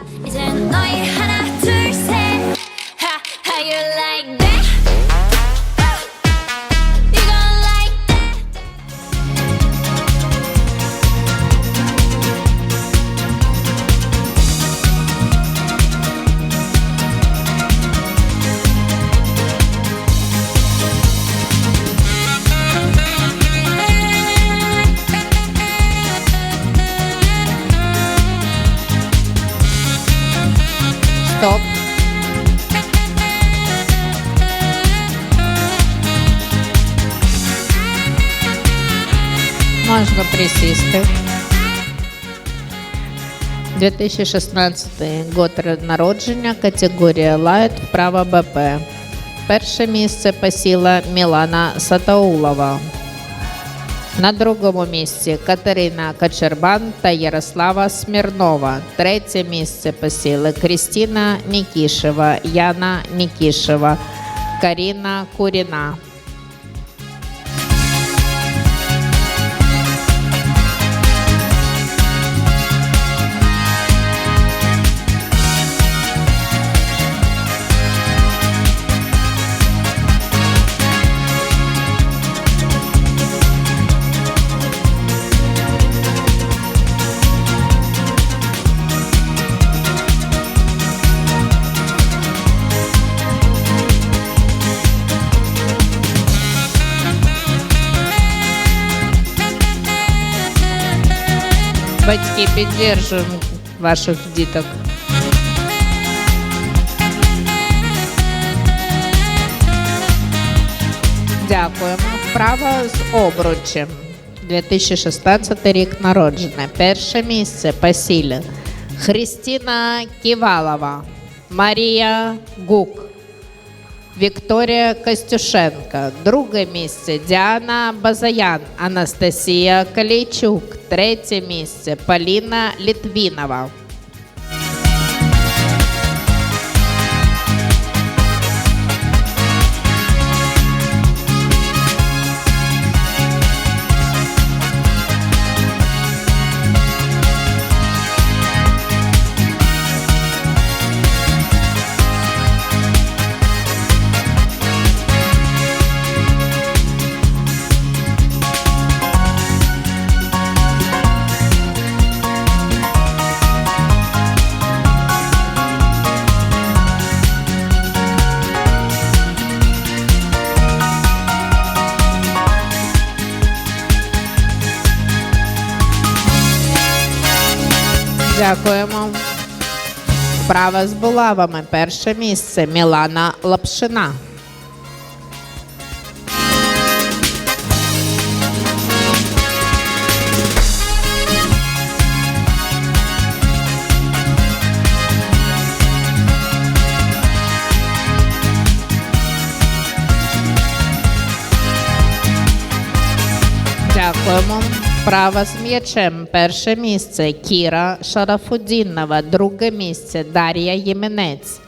Is it Стоп. Можна присісти. 2016 год народження, категорія Light, вправа БП. Перше місце посіла Мілана Сатаулова. На другому місці Катерина Качербан та Ярослава Смірнова. Третє місце посіли Крістіна Нікішева, Яна Нікішева, Каріна Куріна. Батьки підтримуємо ваших діток. Дякуємо. Вправа з обручем. 2016 рік народження. Перше місце посіли Христина Ківалова, Марія Гук, Вікторія Костюшенко. Друге місце Діана Базаян, Анастасія Калійчук. Третє місце Поліна Літвінова. Дякуємо. Вправа з булавами. Перше місце Мілана Лапшина. Дякуємо. Вправа з м'ячем. Перше місце Кіра Шарафудінова. Друге місце Дар'я Єменець.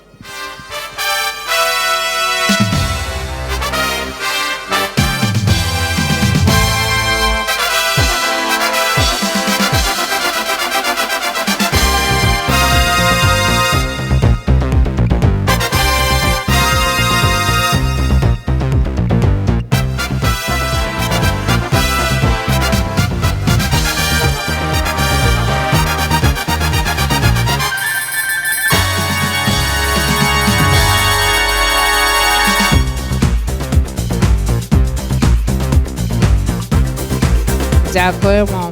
Дякуємо.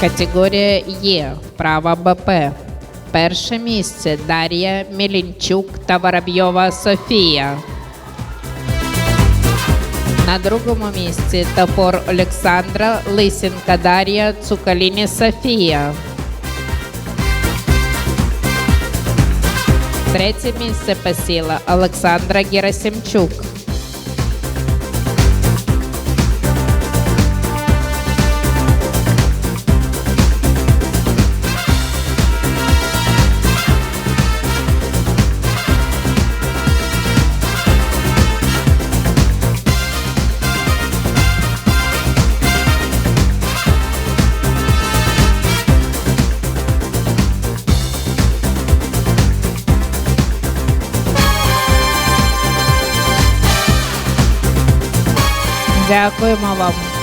Категорія Є. Вправа БП. Перше місце Дар'я Мілінчук та Воробйова Софія. На другому місці топор Олександра, Лисенка Дар'я, Цукаліні Софія. Третє місце посіла Олександра Герасимчук. Дякуємо вам.